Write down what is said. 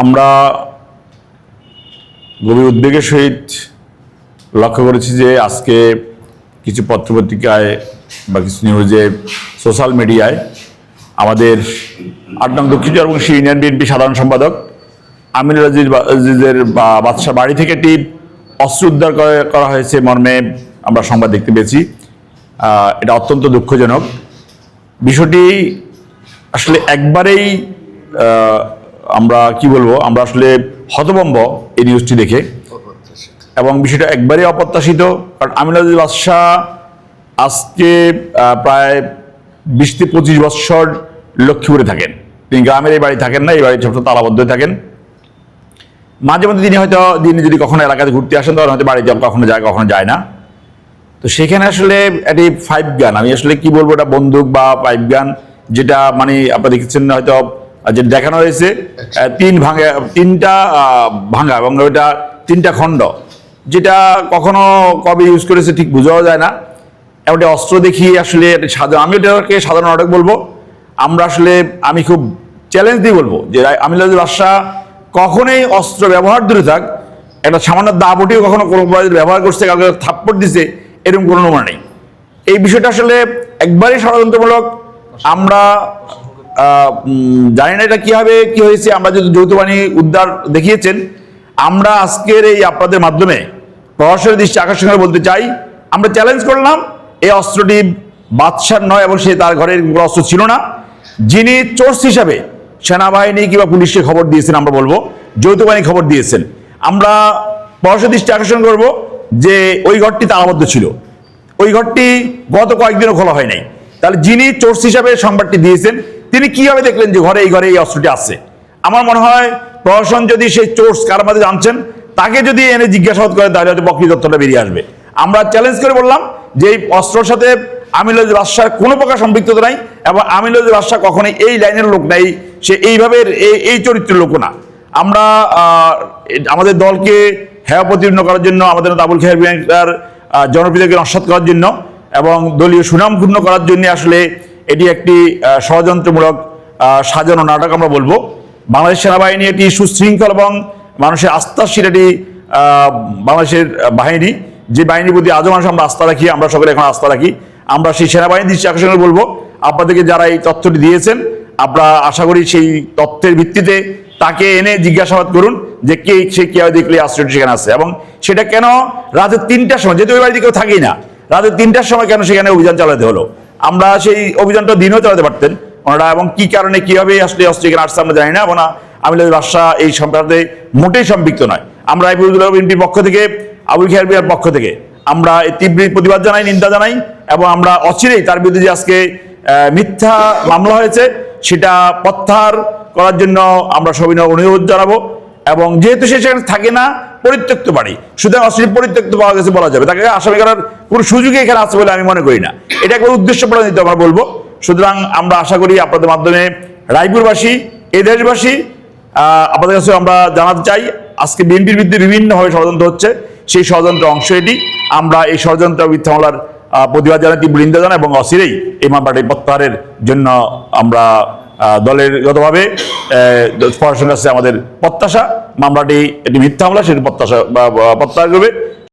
আমরা গভীর উদ্বেগের সহিত লক্ষ্য করেছি যে আজকে কিছু পত্রপত্রিকায় বা কিছু নিউজে সোশ্যাল মিডিয়ায় আমাদের আট দক্ষিণ চরবংশী ইউনিয়ন বিএনপি সাধারণ সম্পাদক আমিনুল আজিজের বাদশাহ বাড়ি থেকে একটি অস্ত্র উদ্ধার করা হয়েছে মর্মে আমরা সংবাদ দেখতে পেয়েছি। এটা অত্যন্ত দুঃখজনক। বিষয়টি আসলে একবারেই আমরা কি বলব, আমরা আসলে হতভম্ব এই নিউজটি দেখে। এবং বিষয়টা একবারেই অপ্রত্যাশিত, কারণ আমিনুল বাদশাহ আজকে প্রায় বিশ থেকে পঁচিশ বৎসর লক্ষ্মীপুরে থাকেন। তিনি গ্রামের এই বাড়ি থাকেন না, এই বাড়ি ছোট তালাবদ্ধ থাকেন। মাঝে মধ্যে তিনি হয়তো তিনি যদি কখনো এলাকাতে ঘুরতে আসেন, তখন হয়তো বাড়িতে কখনো যায় কখনো যায় না। তো সেখানে আসলে একটি ফাইভ গান আমি আসলে কি বলব এটা বন্দুক বা পাইপ গান যেটা মানে আপনারা দেখেছেন হয়তো যেটা দেখানো হয়েছে তিন ভাঙা তিনটা ভাঙা এবং ওইটা তিনটা খণ্ড। যেটা কখনো কবে ইউজ করেছে ঠিক বোঝাও যায় না। এমনটি অস্ত্র দেখিয়ে আসলে আমি এটাকে সাধারণ নাটক বলব। আমরা আসলে আমি খুব চ্যালেঞ্জ দিয়ে বলব যে আমিনুল বাদশাহ কখনোই অস্ত্র ব্যবহার দূরে থাক একটা সামান্য দাবটিও কখনো কোনো ব্যবহার করছে কাউকে থাপ্পড় দিছে এরকম কোনো নমুনা নেই। এই বিষয়টা আসলে একবারই ষড়যন্ত্রমূলক। আমরা জানি না এটা কীভাবে কি হয়েছে, আমরা যদি যৌথ বাহিনী উদ্ধার দেখিয়েছেন, আমরা আজকের এই আপনাদের মাধ্যমে প্রশাসনের দৃষ্টি আকর্ষণ করে বলতে চাই, আমরা চ্যালেঞ্জ করলাম, এই অস্ত্রটি বাদশার নয় এবং সে তার ঘরের অস্ত্র ছিল না। যিনি চোর্স হিসাবে সেনাবাহিনী কিংবা পুলিশকে খবর দিয়েছেন, আমরা বলব যৌথ বাহিনী খবর দিয়েছেন। আমরা প্রশাসনের দৃষ্টি আকর্ষণ করব যে ওই ঘরটি তালাবদ্ধ ছিল। ওই ঘরটি গত কয়েকদিনও খোলা হয় নাই। তাহলে যিনি চোর্স হিসাবে সংবাদটি দিয়েছেন তিনি কীভাবে দেখলেন যে ঘরে এই ঘরে এই অস্ত্রটি আছে? আমার মনে হয় প্রশাসন যদি সেই চোর্স কার মধ্যে জানছেন, তাকে যদি এনে জিজ্ঞাসাবাদ করে, তাহলে হয়তো প্রকৃত তথ্যটা বেরিয়ে আসবে। আমরা চ্যালেঞ্জ করে বললাম যে এই অস্ত্রর সাথে আমিনুল বাদশার কোনো প্রকার সম্পৃক্ততা নাই এবং আমিনুল বাদশাহ কখনোই এই লাইনের লোক নাই, সে এইভাবে এই এই চরিত্রের লোক না। আমরা আমাদের দলকে হেয় প্রতিপন্ন করার জন্য, আমাদের আবুল খেয়ার জনপ্রিয়কে নস্বাত করার জন্য এবং দলীয় সুনাম ক্ষুণ্ণ করার জন্য আসলে এটি একটি ষড়যন্ত্রমূলক সাজানো নাটক আমরা বলব। বাংলাদেশ সেনাবাহিনী এটি সুশৃঙ্খল এবং মানুষের আস্থাশীল এটি বাংলাদেশের বাহিনী। যে বাহিনীর প্রতি আজও মানুষ আমরা আস্থা রাখি, আমরা সকলে এখন আস্থা রাখি। আমরা সেই সেনাবাহিনী দৃষ্টি আকর্ষণ করে বলব। আপনাদেরকে যারা এই তথ্যটি দিয়েছেন, আমরা আশা করি সেই তথ্যের ভিত্তিতে তাকে এনে জিজ্ঞাসাবাদ করুন যে কে, সে কীভাবে দেখলে আশ্রয়টি সেখানে আছে। এবং সেটা কেন রাতে তিনটার সময়, যেহেতু ওই বাড়িতে কেউ থাকেই না, রাতে তিনটার সময় কেন সেখানে অভিযান চালাতে হলো? আমরা সেই অভিযানটা দিনও চালাতে পারতেন। ওনারা এবং কি কারণে কীভাবে আসলে এখানে আসছে আমরা জানি না, এবং আমিল বাদশাহ এই সম্প্রদায়ে মোটেই সম্পৃক্ত নয়। আমরা আইবুল বিএনপির পক্ষ থেকে, আবুল খেয়ার বিয়ার পক্ষ থেকে, আমরা এই তীব্র প্রতিবাদ জানাই, নিন্দা জানাই, এবং আমরা অচিরেই তার বিরুদ্ধে যে আজকে মিথ্যা মামলা হয়েছে, সেটা প্রত্যাহার করার জন্য আমরা সবিনয় অনুরোধ জানাব। এবং যেহেতু সে সেখানে থাকে না, পরিত্যক্ত বাড়ি। সুতরাং অশ্লীল পরিত্যক্ত পাওয়া গেছে বলা যাবে। তাকে আসামি করার কোনো সুযোগই এখানে আছে বলে আমি মনে করি না। এটা একবার উদ্দেশ্য প্রণোদিত আমরা বলব। সুতরাং আমরা আশা করি আপনাদের মাধ্যমে রায়পুরবাসী এই দেশবাসী আপনাদের কাছে আমরা জানাতে চাই, আজকে বিএনপির বিরুদ্ধে বিভিন্নভাবে ষড়যন্ত্র হচ্ছে। সেই ষড়যন্ত্র অংশ এটি। আমরা এই ষড়যন্ত্র মিথ্যা প্রতিবাদ জানাই তীব্র নিন্দা জানাই এবং অসিরেই এই মামলাটি প্রত্যাহারের জন্য আমরা দলের গতভাবে প্রশাসনের কাছে আমাদের প্রত্যাশা মামলাটি একটি মিথ্যা মামলা সেটি প্রত্যাশা প্রত্যাহার করবে।